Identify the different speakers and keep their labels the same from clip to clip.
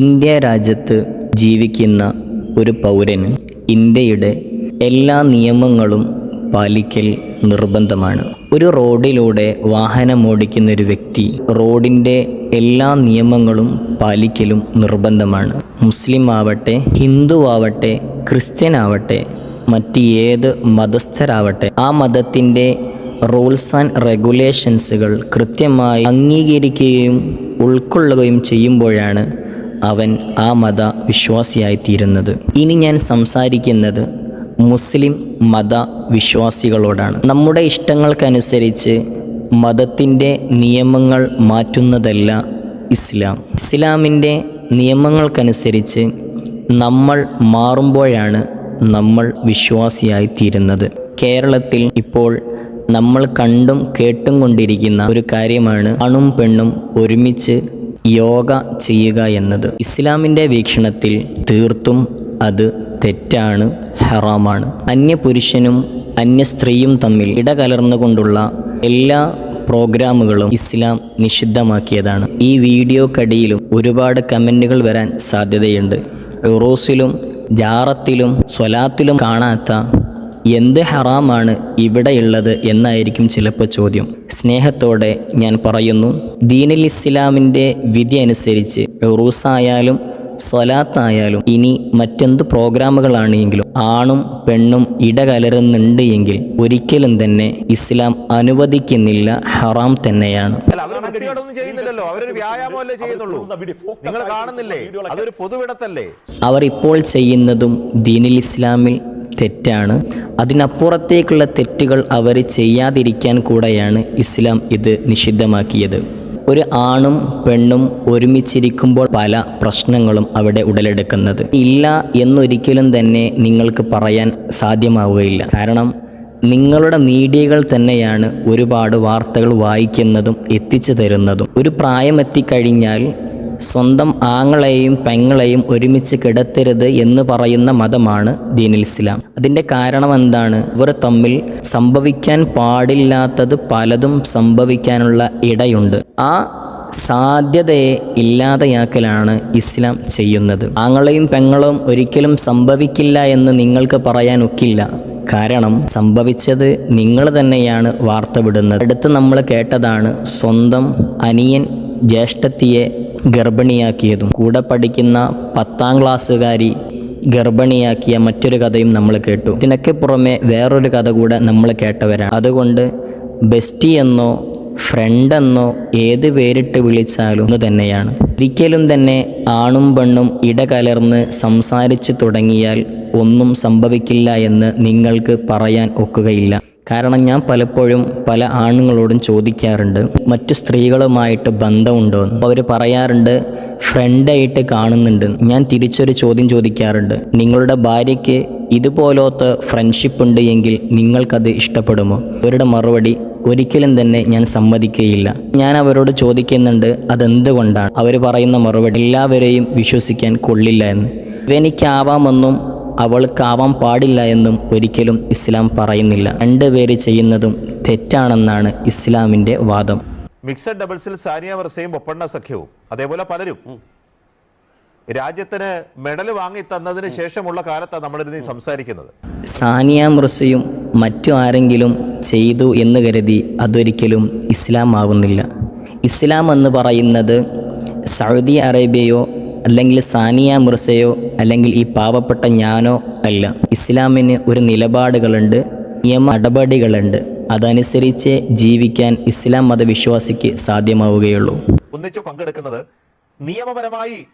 Speaker 1: India രാജ്യത്ത് ജീവിക്കുന്ന ഒരു പൗരന് ഇന്ത്യയുടെ എല്ലാ നിയമങ്ങളും പാലിക്കൽ നിർബന്ധമാണ്. ഒരു റോഡിലൂടെ വാഹനം ഓടിക്കുന്ന ഒരു വ്യക്തി റോഡിന്റെ എല്ലാ നിയമങ്ങളും പാലിക്കലും നിർബന്ധമാണ്. മുസ്ലിം ആവട്ടെ ഹിന്ദുവാവട്ടെ ക്രിസ്ത്യൻ ആവട്ടെ മറ്റ് ഏത് മതസ്ഥരാവട്ടെ ആ മതത്തിന്റെ റൂൾസ് ആൻഡ് റെഗുലേഷൻസുകൾ കൃത്യമായി അംഗീകരിക്കുകയും ഉൾക്കൊള്ളുകയും ചെയ്യുമ്പോഴാണ് അവൻ ആ മത വിശ്വാസിയായിത്തീരുന്നത്. ഇനി ഞാൻ സംസാരിക്കുന്നത് മുസ്ലിം മത വിശ്വാസികളോടാണ്. നമ്മുടെ ഇഷ്ടങ്ങൾക്കനുസരിച്ച് മതത്തിന്റെ നിയമങ്ങൾ മാറ്റുന്നതല്ല ഇസ്ലാം. ഇസ്ലാമിന്റെ നിയമങ്ങൾക്കനുസരിച്ച് നമ്മൾ മാറുമ്പോഴാണ് നമ്മൾ വിശ്വാസിയായി വിശ്വാസിയായിത്തീരുന്നത്. കേരളത്തിൽ ഇപ്പോൾ നമ്മൾ കണ്ടും കേട്ടും കൊണ്ടിരിക്കുന്ന ഒരു കാര്യമാണ് ആണും പെണ്ണും ഒരുമിച്ച് യോഗ ചെയ്യുക എന്നത് ഇസ്ലാമിന്റെ വീക്ഷണത്തിൽ തീർത്തും അത് തെറ്റാണ് ഹറാമാണ്. അന്യപുരുഷനും അന്യ സ്ത്രീയും തമ്മിൽ ഇടകലർന്നുകൊണ്ടുള്ള എല്ലാ പ്രോഗ്രാമുകളും ഇസ്ലാം നിഷിദ്ധമാക്കിയതാണ്. ഈ വീഡിയോക്കടിയിലും ഒരുപാട് കമന്റുകൾ വരാൻ സാധ്യതയുണ്ട്. റോസിലും ജാറത്തിലും സ്വലാത്തിലും കാണാത്ത എന്ത് ഹറാമാണ് ഇവിടെയുള്ളത് എന്നായിരിക്കും ചിലപ്പോൾ ചോദ്യം. സ്നേഹത്തോടെ ഞാൻ പറയുന്നു ദീനുൽ ഇസ്ലാമിന്റെ വിധി അനുസരിച്ച് ഉറൂസായാലും സ്വലാത്തായാലും ഇനി മറ്റെന്ത് പ്രോഗ്രാമുകളാണെങ്കിലും ആണും പെണ്ണും ഇടകലരുന്നുണ്ട് എങ്കിൽ ഒരിക്കലും തന്നെ ഇസ്ലാം അനുവദിക്കുന്നില്ല ഹറാം തന്നെയാണ്. അവർ ഇപ്പോൾ ചെയ്യുന്നതും ദീനിൽ ഇസ്ലാമിൽ തെറ്റാണ്. അതിനപ്പുറത്തേക്കുള്ള തെറ്റുകൾ അവർ ചെയ്യാതിരിക്കാൻ കൂടെയാണ് ഇസ്ലാം ഇത് നിഷിദ്ധമാക്കിയത്. ഒരു ആണും പെണ്ണും ഒരുമിച്ചിരിക്കുമ്പോൾ പല പ്രശ്നങ്ങളും അവിടെ ഉടലെടുക്കുന്നത്. ഇല്ല എന്നൊരിക്കലും തന്നെ നിങ്ങൾക്ക് പറയാൻ സാധ്യമാവുകയില്ല. കാരണം നിങ്ങളുടെ മീഡിയകൾ തന്നെയാണ് ഒരുപാട് വാർത്തകൾ വായിക്കുന്നതും എത്തിച്ചു തരുന്നതും. ഒരു പ്രായമെത്തിക്കഴിഞ്ഞാൽ സ്വന്തം ആങ്ങളെയും പെങ്ങളെയും ഒരുമിച്ച് കിടത്തരുത് എന്ന് പറയുന്ന മതമാണ് ദീനുൽ ഇസ്ലാം അതിന്റെ കാരണം എന്താണ്? ഇവർ തമ്മിൽ സംഭവിക്കാൻ പാടില്ലാത്തത് പലതും സംഭവിക്കാനുള്ള ഇടയുണ്ട്. ആ സാധ്യതയെ ഇല്ലാതെയാക്കലാണ് ഇസ്ലാം ചെയ്യുന്നത്. ആങ്ങളെയും പെങ്ങളും ഒരിക്കലും സംഭവിക്കില്ല എന്ന് നിങ്ങൾക്ക് പറയാൻ ഒക്കില്ല കാരണം സംഭവിച്ചത് നിങ്ങൾ തന്നെയാണ് വാർത്ത വിടുന്നത്. അടുത്ത് നമ്മൾ കേട്ടതാണ് സ്വന്തം അനിയൻ ജ്യേഷ്ഠത്തിയെ ഗർഭിണിയാക്കിയതും കൂടെ പഠിക്കുന്ന പത്താം ക്ലാസ്സുകാരി ഗർഭിണിയാക്കിയ മറ്റൊരു കഥയും നമ്മൾ കേട്ടു. ഇതിനൊക്കെ പുറമെ വേറൊരു കഥ കൂടെ നമ്മൾ കേട്ടവരാണ്. അതുകൊണ്ട് ബെസ്റ്റി എന്നോ ഫ്രണ്ട് എന്നോ ഏത് പേരിട്ട് വിളിച്ചാലും ഒന്ന് തന്നെയാണ്. ഒരിക്കലും തന്നെ ആണും പെണ്ണും ഇടകലർന്ന് സംസാരിച്ചു തുടങ്ങിയാൽ ഒന്നും സംഭവിക്കില്ല എന്ന് നിങ്ങൾക്ക് പറയാൻ ഒക്കുകയില്ല. കാരണം ഞാൻ പലപ്പോഴും പല ആണുങ്ങളോടും ചോദിക്കാറുണ്ട്. മറ്റു സ്ത്രീകളുമായിട്ട് ബന്ധമുണ്ടോ? എന്ന് അവർ പറയാറുണ്ട് ഫ്രണ്ടായിട്ട് കാണുന്നുണ്ട്. ഞാൻ തിരിച്ചൊരു ചോദ്യം ചോദിക്കാറുണ്ട്. നിങ്ങളുടെ ഭാര്യയ്ക്ക് ഇതുപോലത്തെ ഫ്രണ്ട്ഷിപ്പ് ഉണ്ട് എങ്കിൽ നിങ്ങൾക്കത് ഇഷ്ടപ്പെടുമോ? അവരുടെ മറുപടി ഒരിക്കലും തന്നെ ഞാൻ സമ്മതിക്കുകയില്ല ഞാൻ അവരോട് ചോദിക്കുന്നുണ്ട് അതെന്തുകൊണ്ടാണ്? അവർ പറയുന്ന മറുപടി എല്ലാവരെയും വിശ്വസിക്കാൻ കൊള്ളില്ല എന്ന്. ഇവനിക്കാവാമെന്നും അവൾക്കാവാൻ പാടില്ല എന്നും ഒരിക്കലും ഇസ്ലാം പറയുന്നില്ല. രണ്ടുപേര് ചെയ്യുന്നതും തെറ്റാണെന്നാണ് ഇസ്ലാമിന്റെ വാദം.
Speaker 2: മിക്സഡ് ഡബിൾസിൽ സാനിയ വർസയും ഒപ്പണ്ണ സഖ്യവും അതേപോലെ പലരും. രാജ്യത്തിന് മെഡൽ വാങ്ങി തന്നതിന് ശേഷമുള്ള കാലത്താണ് നമ്മളിരുന്ന് സംസാരിക്കുന്നത്.
Speaker 1: സാനിയ മിർസയും മറ്റു ആരെങ്കിലും ചെയ്തു എന്ന് കരുതി അതൊരിക്കലും ഇസ്ലാം ആവുന്നില്ല. ഇസ്ലാം എന്ന് പറയുന്നത് സൗദി അറേബ്യയോ അല്ലെങ്കിൽ സാനിയ മിർസയോ അല്ലെങ്കിൽ ഈ പാവപ്പെട്ട ഞാനോ അല്ല. ഇസ്ലാമിന് ഒരു നിലപാടുകളുണ്ട് നിയമ നടപടികളുണ്ട്. അതനുസരിച്ച് ജീവിക്കാൻ ഇസ്ലാം മതവിശ്വാസിക്ക് സാധ്യമാവുകയുള്ളൂ.
Speaker 2: ഒന്നിച്ചു പങ്കെടുക്കുന്നത് നിയമപരമായി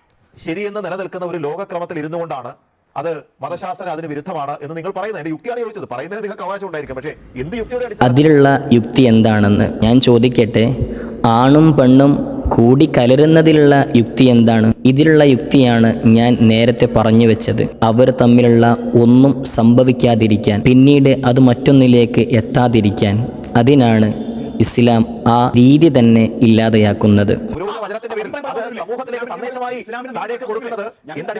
Speaker 2: ശരിയെന്ന് നിലനിൽക്കുന്ന ഒരു ലോകക്രമത്തിൽ ഇരുന്നു കൊണ്ടാണ് അത് മതശാസ്ത്രം അതിന് വിരുദ്ധമാണ് എന്ന് നിങ്ങൾ പറയുന്നത്. എന്റെ യുക്തിയാണ് ചോദിച്ചത്. പറയുന്നതിന് നിങ്ങൾക്ക് അവകാശം ഉണ്ടായിരിക്കും. പക്ഷേ എന്ത് യുക്തിയുടെ
Speaker 1: അതിലുള്ള യുക്തി എന്താണെന്ന് ഞാൻ ചോദിക്കട്ടെ? ആണും പെണ്ണും കൂടി കലരുന്നതിലുള്ള യുക്തി എന്താണ്? ഇതിലുള്ള യുക്തിയാണ് ഞാൻ നേരത്തെ പറഞ്ഞു വെച്ചത്. അവർ തമ്മിലുള്ള ഒന്നും സംഭവിക്കാതിരിക്കാൻ പിന്നീട് അത് മറ്റൊന്നിലേക്ക് എത്താതിരിക്കാൻ. അതിനാണ് ഇസ്ലാം ആ രീതി തന്നെ ഇല്ലാതെയാക്കുന്നത്.
Speaker 2: പുരോഗമന വചനത്തിന്റെ പേരിൽ അത് സമൂഹത്തിലേക്ക് സന്ദേശമായി താഴേക്ക് കൊടുക്കുന്നത് എന്ത്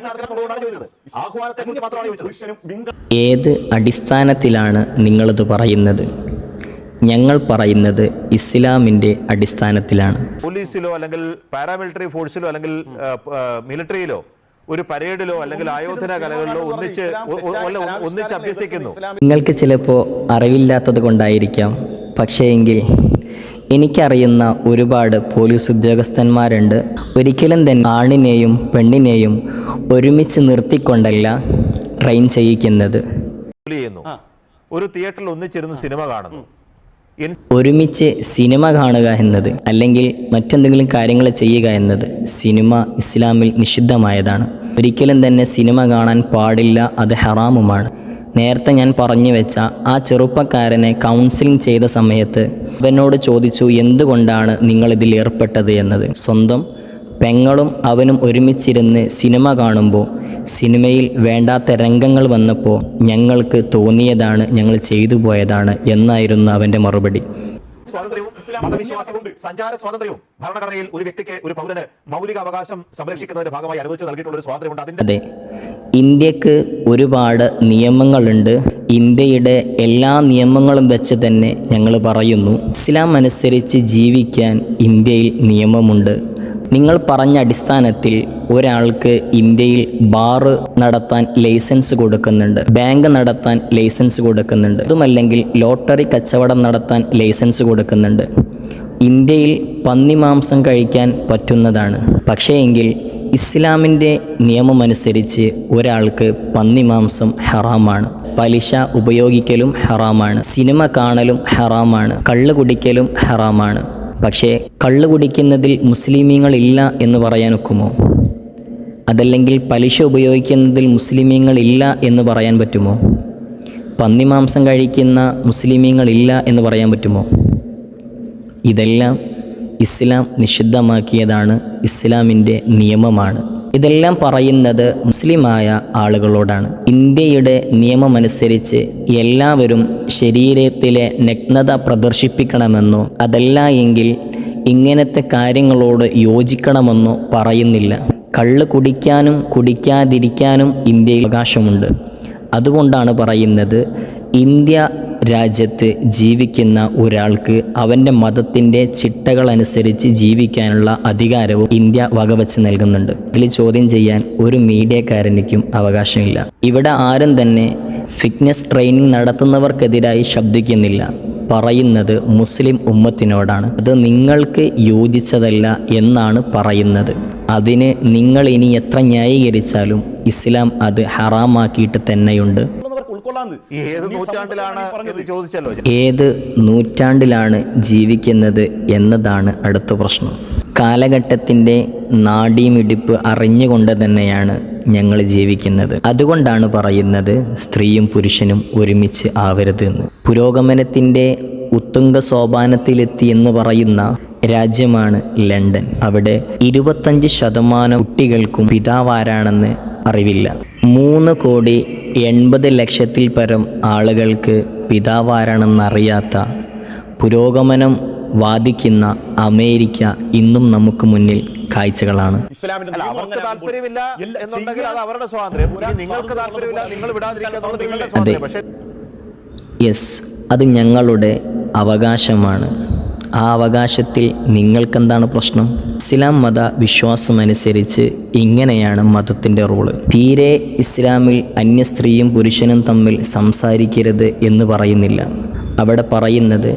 Speaker 2: ചോദിച്ചത്? ആഹ്വാനത്തെ കുറിച്ച് മാത്രമാണ് ചോദിച്ചത്.
Speaker 1: ഏത് അടിസ്ഥാനത്തിലാണ് നിങ്ങളത് പറയുന്നത്? ഞങ്ങൾ പറയുന്നത് ഇസ്ലാമിന്റെ അടിസ്ഥാനത്തിലാണ്.
Speaker 2: പോലീസിലോ അല്ലെങ്കിൽ പാരാമിലിറ്ററി ഫോഴ്സിലോ അല്ലെങ്കിൽ മിലിറ്ററിയിലോ ഒരു പരേഡിലോ അല്ലെങ്കിൽ ആയോധന കലകളിലോ ഒന്നിച്ച് ഒന്നിച്ച് അഭ്യസിക്കുന്നു.
Speaker 1: നിങ്ങൾക്ക് ചിലപ്പോൾ അറിവില്ലാത്തത് കൊണ്ടായിരിക്കാം. പക്ഷേ എങ്കിൽ എനിക്കറിയുന്ന ഒരുപാട് പോലീസ് ഉദ്യോഗസ്ഥന്മാരുണ്ട്. ഒരിക്കലും തന്നെ ആണിനെയും പെണ്ണിനെയും ഒരുമിച്ച് നിർത്തിക്കൊണ്ടല്ല ട്രെയിൻ ചെയ്യിക്കുന്നത്.
Speaker 2: ഒരു തിയേറ്ററിൽ ഒന്നിച്ചിരുന്ന് സിനിമ കാണുന്നു.
Speaker 1: ഒരുമിച്ച് സിനിമ കാണുക എന്നത് അല്ലെങ്കിൽ മറ്റെന്തെങ്കിലും കാര്യങ്ങൾ ചെയ്യുക എന്നത് സിനിമ ഇസ്ലാമിൽ നിഷിദ്ധമായതാണ്. ഒരിക്കലും തന്നെ സിനിമ കാണാൻ പാടില്ല അത് ഹറാമുമാണ്. നേരത്തെ ഞാൻ പറഞ്ഞു വെച്ച ആ ചെറുപ്പക്കാരനെ കൗൺസിലിംഗ് ചെയ്ത സമയത്ത് അവനോട് ചോദിച്ചു എന്തുകൊണ്ടാണ് നിങ്ങൾ ഇതിൽ ഏർപ്പെട്ടത്? എന്നത്. സ്വന്തം പെങ്ങളും അവനും ഒരുമിച്ചിരുന്ന് സിനിമ കാണുമ്പോൾ സിനിമയിൽ വേണ്ടാത്ത രംഗങ്ങൾ വന്നപ്പോൾ ഞങ്ങൾക്ക് തോന്നിയതാണ് ഞങ്ങൾ ചെയ്തു പോയതാണ് എന്നായിരുന്നു അവന്റെ മറുപടി.
Speaker 2: സ്വാതന്ത്ര്യവും മതവിശ്വാസവും സഞ്ചാര സ്വാതന്ത്ര്യവും ഭരണഘടനയിൽ ഒരു വ്യക്തിക്ക് ഒരു പൗരന് മൗലിക അവകാശം സംരക്ഷിക്കുന്നതിന്റെ ഭാഗമായി അനുവദിച്ച് നൽകിയിട്ടുള്ള ഒരു സ്വാതന്ത്ര്യമുണ്ട്. അതിന്റെ
Speaker 1: അതെ. ഇന്ത്യയ്ക്ക് ഒരുപാട് നിയമങ്ങളുണ്ട്. ഇന്ത്യയുടെ എല്ലാ നിയമങ്ങളും വെച്ച് തന്നെ ഞങ്ങൾ പറയുന്നു ഇസ്ലാം അനുസരിച്ച് ജീവിക്കാൻ ഇന്ത്യയിൽ നിയമമുണ്ട്. നിങ്ങൾ പറഞ്ഞ അടിസ്ഥാനത്തിൽ ഒരാൾക്ക് ഇന്ത്യയിൽ ബാറ് നടത്താൻ ലൈസൻസ് കൊടുക്കുന്നുണ്ട് ബാങ്ക് നടത്താൻ ലൈസൻസ് കൊടുക്കുന്നുണ്ട് അതുമല്ലെങ്കിൽ ലോട്ടറി കച്ചവടം നടത്താൻ ലൈസൻസ് കൊടുക്കുന്നുണ്ട്. ഇന്ത്യയിൽ പന്നിമാംസം കഴിക്കാൻ പറ്റുന്നതാണ്. പക്ഷേ എങ്കിൽ ഇസ്ലാമിന്റെ നിയമമനുസരിച്ച് ഒരാൾക്ക് പന്നിമാംസം ഹറാമാണ്. പലിശ ഉപയോഗിക്കലും ഹറാമാണ്. സിനിമ കാണലും ഹറാമാണ്. കള്ള് കുടിക്കലും ഹറാമാണ്. പക്ഷേ കള്ളു കുടിക്കുന്നതിൽ മുസ്ലിമീങ്ങളില്ല എന്ന് പറയാൻ ഒക്കുമോ അതല്ലെങ്കിൽ പലിശ ഉപയോഗിക്കുന്നതിൽ മുസ്ലിമീങ്ങളില്ല എന്ന് പറയാൻ പറ്റുമോ? പന്നിമാംസം കഴിക്കുന്ന മുസ്ലിമീങ്ങളില്ല എന്ന് പറയാൻ പറ്റുമോ? ഇതെല്ലാം ഇസ്ലാം നിഷിദ്ധമാക്കിയതാണ് ഇസ്ലാമിന്റെ നിയമമാണ്. ഇതെല്ലാം പറയുന്നത് മുസ്ലിമായ ആളുകളോടാണ്. ഇന്ത്യയുടെ നിയമമനുസരിച്ച് എല്ലാവരും ശരീരത്തിലെ നഗ്നത പ്രദർശിപ്പിക്കണമെന്നോ അതല്ല എങ്കിൽ ഇങ്ങനത്തെ കാര്യങ്ങളോട് യോജിക്കണമെന്നോ പറയുന്നില്ല. കള്ള് കുടിക്കാനും കുടിക്കാതിരിക്കാനും ഇന്ത്യയിൽ അവകാശമുണ്ട്. അതുകൊണ്ടാണ് പറയുന്നത് ഇന്ത്യ രാജ്യത്ത് ജീവിക്കുന്ന ഒരാൾക്ക് അവന്റെ മതത്തിന്റെ ചിട്ടകൾ അനുസരിച്ച് ജീവിക്കാനുള്ള അധികാരവും ഇന്ത്യ വകവച്ച് നൽകുന്നുണ്ട്. ഇതിൽ ചോദ്യം ചെയ്യാൻ ഒരു മീഡിയക്കാരനിക്കും അവകാശമില്ല. ഇവിടെ ആരും തന്നെ ഫിറ്റ്നസ് ട്രെയിനിങ് നടത്തുന്നവർക്കെതിരായി ശബ്ദിക്കുന്നില്ല. പറയുന്നത് മുസ്ലിം ഉമ്മത്തിനോടാണ്. അത് നിങ്ങൾക്ക് യോജിച്ചതല്ല എന്നാണ് പറയുന്നത്. അതിന് നിങ്ങൾ ഇനി എത്ര ന്യായീകരിച്ചാലും ഇസ്ലാം അത് ഹറാമാക്കിയിട്ട് തന്നെയുണ്ട്.
Speaker 2: ഏത് നൂറ്റാണ്ടിലാണ് എന്ന് ചോദിച്ചല്ലോ
Speaker 1: ഏത് നൂറ്റാണ്ടിലാണ് ജീവിക്കുന്നത് എന്നതാണ് അടുത്ത പ്രശ്നം. കാലഘട്ടത്തിന്റെ നാഡീമിടിപ്പ് അറിഞ്ഞുകൊണ്ട് തന്നെയാണ് ഞങ്ങൾ ജീവിക്കുന്നത്. അതുകൊണ്ടാണ് പറയുന്നത് സ്ത്രീയും പുരുഷനും ഒരുമിച്ച് ആവരുത് എന്ന് പുരോഗമനത്തിന്റെ ഉത്തുംഗ സോപാനത്തിലെത്തി എന്ന് പറയുന്ന രാജ്യമാണ് ലണ്ടൻ. അവിടെ ഇരുപത്തഞ്ച് ശതമാനം കുട്ടികൾക്കും പിതാവാരാണെന്ന് അറിവില്ല. മൂന്ന് കോടി എൺപത് ലക്ഷത്തിൽ പരം ആളുകൾക്ക് പിതാവാരാണെന്നറിയാത്ത പുരോഗമനം വാദിക്കുന്ന അമേരിക്ക ഇന്നും നമുക്ക് മുന്നിൽ കാഴ്ചകളാണ്.
Speaker 3: അതെ
Speaker 2: അവർക്ക് താല്പര്യമില്ല എന്നുണ്ടെങ്കിൽ അത് അവരുടെ സ്വാതന്ത്ര്യം. നിങ്ങൾക്ക് താല്പര്യമില്ല നിങ്ങൾ വിടാതിരിക്കുക എന്നുള്ളത് നിങ്ങളുടെ സ്വാതന്ത്ര്യം. പക്ഷേ
Speaker 1: യെസ് അത് ഞങ്ങളുടെ അവകാശമാണ്. ആ അവകാശത്തിൽ നിങ്ങൾക്കെന്താണ് പ്രശ്നം? ഇസ്ലാം മത വിശ്വാസമനുസരിച്ച് ഇങ്ങനെയാണ് മതത്തിന്റെ റൂൾ. തീരെ ഇസ്ലാമിൽ അന്യ സ്ത്രീയും പുരുഷനും തമ്മിൽ സംസാരിക്കരുത് എന്ന് പറയുന്നില്ല. അവിടെ പറയുന്നത്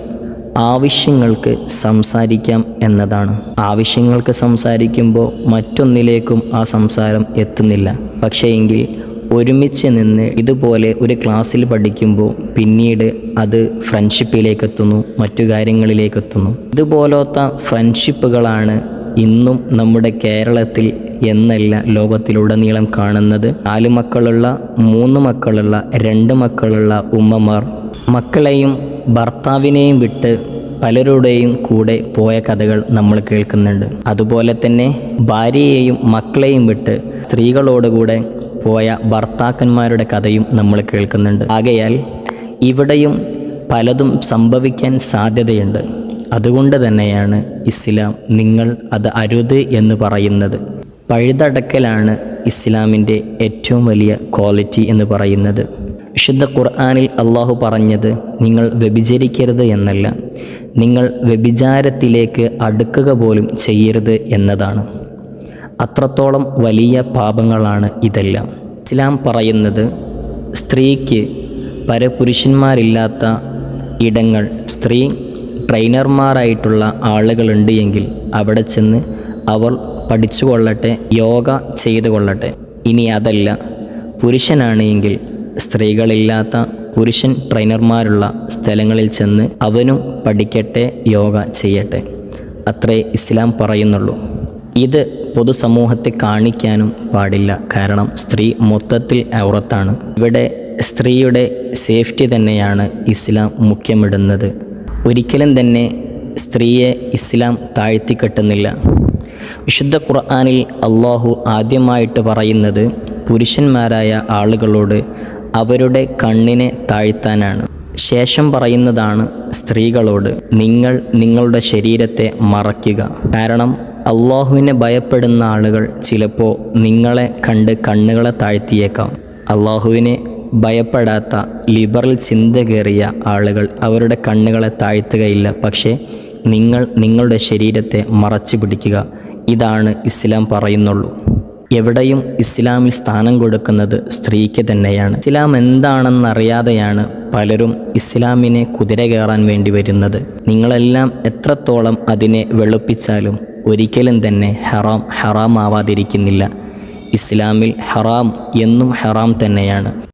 Speaker 1: ആവശ്യങ്ങൾക്ക് സംസാരിക്കാം എന്നതാണ്. ആവശ്യങ്ങൾക്ക് സംസാരിക്കുമ്പോൾ മറ്റൊന്നിലേക്കും ആ സംസാരം എത്തുന്നില്ല. പക്ഷേ എങ്കിൽ ഒരുമിച്ച് നിന്ന് ഇതുപോലെ ഒരു ക്ലാസ്സിൽ പഠിക്കുമ്പോൾ പിന്നീട് അത് ഫ്രണ്ട്ഷിപ്പിലേക്കെത്തുന്നു മറ്റു കാര്യങ്ങളിലേക്കെത്തുന്നു. ഇതുപോലത്തെ ഫ്രണ്ട്ഷിപ്പുകളാണ് ഇന്നും നമ്മുടെ കേരളത്തിൽ എന്നല്ല ലോകത്തിലുടനീളം കാണുന്നത്. നാല് മക്കളുള്ള മൂന്ന് മക്കളുള്ള രണ്ട് മക്കളുള്ള ഉമ്മമാർ മക്കളെയും ഭർത്താവിനെയും വിട്ട് പലരുടെയും കൂടെ പോയ കഥകൾ നമ്മൾ കേൾക്കുന്നുണ്ട്. അതുപോലെ തന്നെ ഭാര്യയെയും മക്കളെയും വിട്ട് സ്ത്രീകളോടുകൂടെ പോയ ഭർത്താക്കന്മാരുടെ കഥയും നമ്മൾ കേൾക്കുന്നുണ്ട്. ആകയാൽ ഇവിടെയും പലതും സംഭവിക്കാൻ സാധ്യതയുണ്ട്. അതുകൊണ്ട് തന്നെയാണ് ഇസ്ലാം നിങ്ങൾ അത് അരുത് എന്ന് പറയുന്നത്. പഴുതടക്കലാണ് ഇസ്ലാമിന്റെ ഏറ്റവും വലിയ ക്വാളിറ്റി എന്ന് പറയുന്നത്. വിശുദ്ധ ഖുർആാനിൽ അള്ളാഹു പറഞ്ഞത് നിങ്ങൾ വ്യഭിചരിക്കരുത് എന്നല്ല നിങ്ങൾ വ്യഭിചാരത്തിലേക്ക് അടുക്കുക പോലും ചെയ്യരുത് എന്നതാണ്. അത്രത്തോളം വലിയ പാപങ്ങളാണ് ഇതെല്ലാം. ഇസ്ലാം പറയുന്നത് സ്ത്രീക്ക് പരപുരുഷന്മാരില്ലാത്ത ഇടങ്ങൾ സ്ത്രീ ട്രെയിനർമാരായിട്ടുള്ള ആളുകളുണ്ട് എങ്കിൽ അവിടെ ചെന്ന് അവർ പഠിച്ചു കൊള്ളട്ടെ യോഗ ചെയ്തു കൊള്ളട്ടെ ഇനി അതല്ല. പുരുഷനാണ് എങ്കിൽ സ്ത്രീകളില്ലാത്ത പുരുഷൻ ട്രെയിനർമാരുള്ള സ്ഥലങ്ങളിൽ ചെന്ന് അവനും പഠിക്കട്ടെ യോഗ ചെയ്യട്ടെ. അത്രേ ഇസ്ലാം പറയുന്നുള്ളൂ. ഇത് പൊതുസമൂഹത്തെ കാണിക്കാനും പാടില്ല. കാരണം സ്ത്രീ മൊത്തത്തിൽ ഔറത്താണ്. ഇവിടെ സ്ത്രീയുടെ സേഫ്റ്റി തന്നെയാണ് ഇസ്ലാം മുഖ്യമിടുന്നത്. ഒരിക്കലും തന്നെ സ്ത്രീയെ ഇസ്ലാം താഴ്ത്തിക്കെട്ടുന്നില്ല. വിശുദ്ധ ഖുർആാനിൽ അള്ളാഹു ആദ്യമായിട്ട് പറയുന്നത് പുരുഷന്മാരായ ആളുകളോട് അവരുടെ കണ്ണിനെ താഴ്ത്താനാണ്. ശേഷം പറയുന്നതാണ് സ്ത്രീകളോട് നിങ്ങൾ നിങ്ങളുടെ ശരീരത്തെ മറയ്ക്കുക. കാരണം അള്ളാഹുവിനെ ഭയപ്പെടുന്ന ആളുകൾ ചിലപ്പോൾ നിങ്ങളെ കണ്ട് കണ്ണുകളെ താഴ്ത്തിയേക്കാം. അള്ളാഹുവിനെ ഭയപ്പെടാത്ത ലിബറൽ ചിന്ത കയറിയ ആളുകൾ അവരുടെ കണ്ണുകളെ താഴ്ത്തുകയില്ല. പക്ഷേ നിങ്ങൾ നിങ്ങളുടെ ശരീരത്തെ മറച്ചു പിടിക്കുക. ഇതാണ് ഇസ്ലാം പറയുന്നുള്ളൂ. എവിടെയും ഇസ്ലാമിൽ സ്ഥാനം കൊടുക്കുന്നത് സ്ത്രീക്ക് തന്നെയാണ്. ഇസ്ലാം എന്താണെന്നറിയാതെയാണ് പലരും ഇസ്ലാമിനെ കുതിര കയറാൻ വേണ്ടി വരുന്നത്. നിങ്ങളെല്ലാം എത്രത്തോളം അതിനെ വെളുപ്പിച്ചാലും ഒരിക്കലും തന്നെ ഹറാം ഹറാം ആവാതിരിക്കുന്നില്ല ഇസ്ലാമിൽ ഹറാം എന്നും ഹറാം തന്നെയാണ്.